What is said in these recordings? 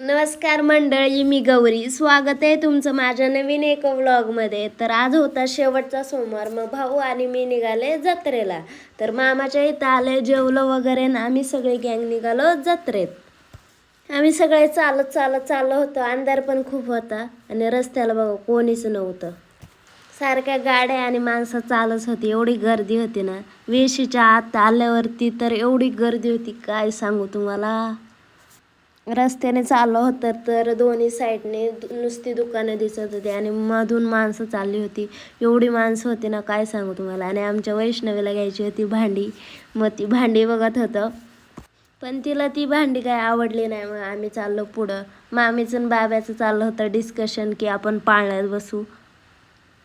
नमस्कार मंडळी मी गौरी. स्वागत आहे तुमचं माझ्या नवीन एक व्लॉगमध्ये. तर आज होता शेवटचा सोमवार. मग भाऊ आणि मी निघाले जत्रेला. तर मामाच्या इथं आले जेवलं वगैरे ना आम्ही सगळे गँग निघालो जत्रेत. आम्ही सगळे चालत चालत चाललो होतो. अंधार पण खूप होता आणि रस्त्याला बघा कोणीच नव्हतं. सारख्या गाड्या आणि माणसं चालत होती. एवढी गर्दी होती ना. वेशीच्या आत आल्यावरती तर एवढी गर्दी होती काय सांगू तुम्हाला? रस्त्याने चाललो होतं तर दोन्ही साईडने दु- नुसती दुकानं दिसत होती आणि मधून माणसं चालली होती. एवढी माणसं होती ना काय सांगू तुम्हाला? आणि आमच्या वैष्णवीला घ्यायची होती भांडी. मग ती भांडी बघत होतं. पण तिला ती भांडी काय आवडली नाही मग आम्ही चाललो पुढं. मामीचं आणि बाब्याचं चाललं होतं डिस्कशन की आपण पाळण्यात बसू.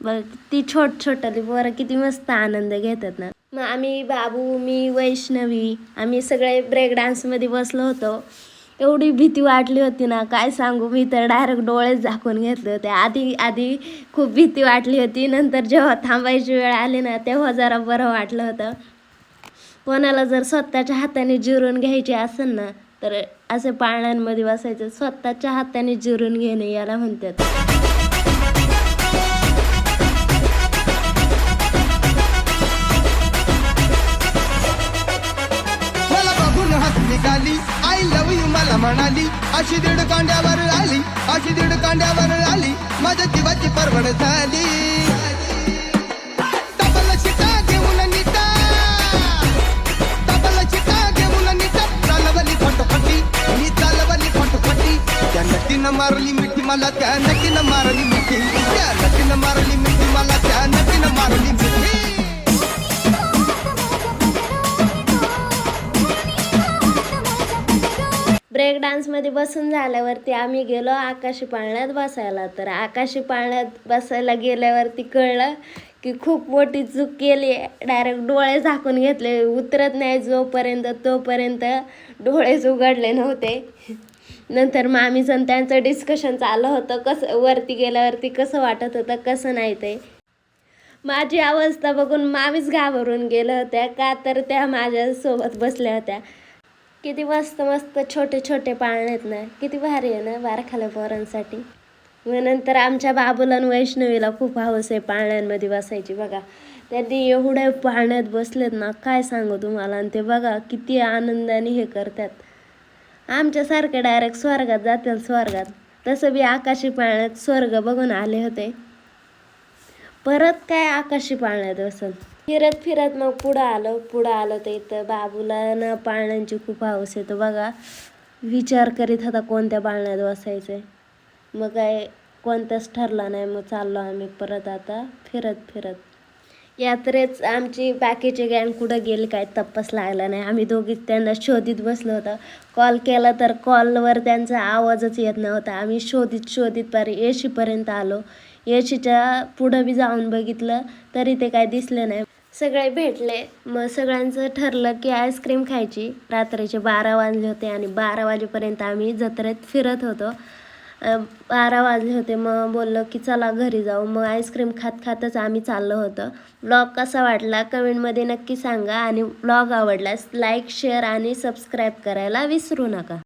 बघ ती छोट छोटाली बरं किती मस्त आनंद घेतात ना. मग आम्ही बाबू मी वैष्णवी आम्ही सगळे ब्रेक डान्समध्ये बसलो होतो. एवढी भीती वाटली होती ना काय सांगू मी तर डायरेक्ट डोळेच झाकून घेतले होते. आधी आधी खूप भीती वाटली होती नंतर जेव्हा थांबायची वेळ आली ना तेव्हा जरा बरं वाटलं होतं. कोणाला जर स्वतःच्या हाताने जिरून घ्यायची असेल ना तर असे पाळण्यांमध्ये बसायचं. स्वतःच्या हाताने जिरून घेणे याला म्हणतात. मला म्हणाली अशी दीड कांड्यावर आली अशी दीड कांड्यावर आली माझ्या जीवाची परवड झाली. डबल शिटा घेऊन निता डबल शिटा घेऊन निता चालवली फटफटी मी चालवली फटफटी. त्या नटीनं मारली मिठी मला त्या नटीनं मारली मिठी. त्या नटीनं मारली मिठी मला त्या नटीनं मारली मिठी. डान्समध्ये बसून झाल्यावरती आम्ही गेलो आकाशी पाळण्यात बसायला. तर आकाशी पाळण्यात बसायला गेल्यावरती कळलं की खूप मोठी चूक केली. डायरेक्ट डोळे झाकून घेतले. उतरत नाही जोपर्यंत तोपर्यंत डोळेच उघडले नव्हते. नंतर मामीचं त्यांचं डिस्कशन चाललं होतं. कसं वरती गेल्यावरती कसं वाटत होतं कसं नाही ते. माझी अवस्था बघून मामीच घाबरून गेल्या होत्या. का तर त्या माझ्यासोबत बसल्या होत्या. किती मस्त मस्त छोटे छोटे पाळणे आहेत ना किती भारी आहे ना बारखाल्या पोरांसाठी. मग नंतर आमच्या बाबूला आणि वैष्णवीला खूप हवस आहे पाळण्यांमध्ये बसायची बघा. त्यांनी एवढ्या पाळण्यात बसलेत ना काय सांगू तुम्हाला? आणि ते बघा किती आनंदाने हे करतात. आमच्यासारखे डायरेक्ट स्वर्गात जातील स्वर्गात. तसं बी आकाशी पाळण्यात स्वर्ग बघून आले होते. परत काय आकाशी पाळण्यात बसल? फिरत फिरत मग पुढं आलो पुढं आलो तर इथं बाबूला ना पाळण्यांची खूप हौस येतो बघा विचार करीत होता कोणत्या पाळण्यात बसायचं मग काय कोणताच ठरला नाही. मग चाललो आम्ही परत आता फिरत फिरत. यात्रेच आमची बाकीचे गँग कुठं गेली काय तपास लागला नाही. आम्ही दोघीच त्यांना शोधित बसलो होतो. कॉल केला तर कॉलवर त्यांचा आवाजच येत नव्हता. आम्ही शोधित शोधित पार येशीपर्यंत आलो. येशीच्या पुढं बी जाऊन बघितलं तरी ते काय दिसले नाही. सगळे भेटले. मग सगळ्यांचं ठरलं की आईस्क्रीम खायची. रात्रीचे बारा वाजले होते आणि बारा वाजेपर्यंत आम्ही जत्रेत फिरत होतो. बारा वाजले होते. मग बोललो की चला घरी जाऊ. मग आईस्क्रीम खात खातच आम्ही चाललो होतो. ब्लॉग कसा वाटला कमेंटमध्ये नक्की सांगा आणि ब्लॉग आवडल्यास लाईक शेअर आणि सबस्क्राईब करायला विसरू नका.